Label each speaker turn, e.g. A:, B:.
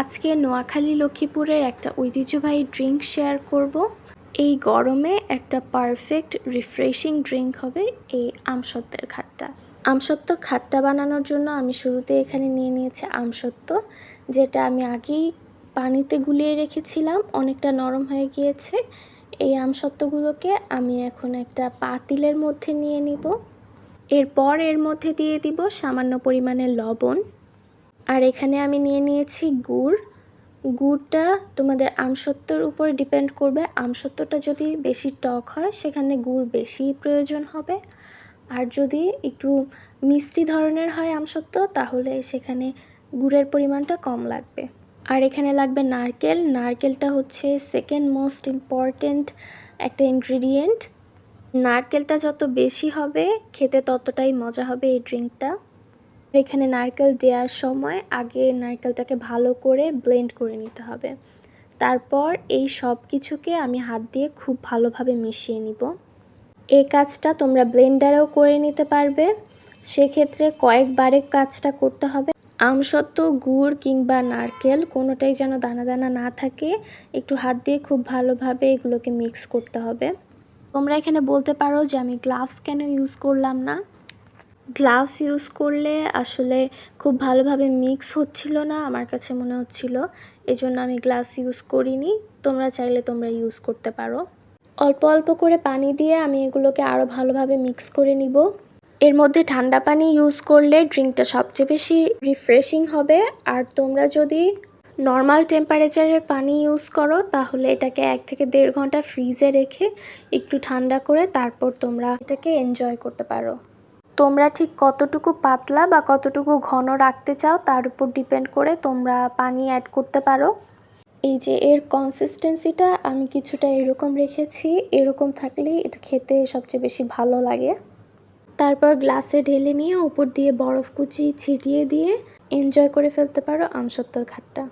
A: আজকে নোয়াখালী লক্ষ্মীপুরের একটা ঐতিহ্যবাহী ড্রিঙ্ক শেয়ার করব। এই গরমে একটা পারফেক্ট রিফ্রেশিং ড্রিঙ্ক হবে এই আমসত্ত্বের খাট্টা। আমসত্ত্ব খাট্টা বানানোর জন্য আমি শুরুতে এখানে নিয়ে নিয়েছি আমসত্ত্ব, যেটা আমি আগেই পানিতে গুলিয়ে রেখেছিলাম, অনেকটা নরম হয়ে গিয়েছে। এই আমসত্ত্বগুলোকে আমি এখন একটা পাতিলের মধ্যে নিয়ে নিব। এরপর এর মধ্যে দিয়ে দিব সামান্য পরিমাণে লবণ। আর এখানে আমি নিয়ে নিয়েছি গুড়। গুড়টা তোমাদের আমসত্ত্বর উপর ডিপেন্ড করবে। আমসত্ত্বটা যদি বেশি টক হয়, সেখানে গুড় বেশি প্রয়োজন হবে। আর যদি একটু মিষ্টি ধরনের হয় আমসত্ত্ব, তাহলে সেখানে গুড়ের পরিমাণটা কম লাগবে। আর এখানে লাগবে নারকেল। নারকেলটা হচ্ছে সেকেন্ড মোস্ট ইম্পর্ট্যান্ট একটা ইনগ্রিডিয়েন্ট নারকেলটা যত বেশি হবে, খেতে ততটাই মজা হবে এই ড্রিঙ্কটা এখানে নারকেল দেওয়ার সময় আগে নারকেলটাকে ভালো করে ব্লেন্ড করে নিতে হবে। তারপর এই সব কিছুকে আমি হাত দিয়ে খুব ভালোভাবে মিশিয়ে নিব। এই কাজটা তোমরা ব্লেন্ডারেও করে নিতে পারবে। সেক্ষেত্রে কয়েকবারে কাজটা করতে হবে। আমসত্ত্ব, গুড় কিংবা নারকেল কোনোটাই যেন দানা দানা না থাকে, একটু হাত দিয়ে খুব ভালোভাবে এগুলোকে মিক্স করতে হবে। তোমরা এখানে বলতে পারো যে আমি গ্লাভস কেন ইউজ করলাম না। গ্লাভস ইউজ করলে আসলে খুব ভালোভাবে মিক্স হচ্ছিল না, আমার কাছে মনে হচ্ছিল। এই জন্য আমি গ্লাভস ইউজ করিনি, তোমরা চাইলে তোমরা ইউজ করতে পারো। অল্প অল্প করে পানি দিয়ে আমি এগুলোকে আরও ভালোভাবে মিক্স করে নিব। এর মধ্যে ঠান্ডা পানি ইউজ করলে ড্রিঙ্কটা সবচেয়ে বেশি রিফ্রেশিং হবে। আর তোমরা যদি নর্মাল টেম্পারেচারের পানি ইউজ করো, তাহলে এটাকে এক থেকে দেড় ঘণ্টা ফ্রিজে রেখে একটু ঠান্ডা করে তারপর তোমরা এটাকে এনজয় করতে পারো। তোমরা ঠিক কতটুকু পাতলা বা কতটুকু ঘন রাখতে চাও তার উপর ডিপেন্ড করে তোমরা পানি অ্যাড করতে পারো। এই যে এর কনসিস্টেন্সিটা আমি কিছুটা এরকম রেখেছি, এরকম থাকলেই এটা খেতে সবচেয়ে বেশি ভালো লাগে। তারপর গ্লাসে ঢেলে নিয়ে উপর দিয়ে বরফ কুচি ছিটিয়ে দিয়ে এনজয় করে ফেলতে পারো আমসত্তর ঘাটটা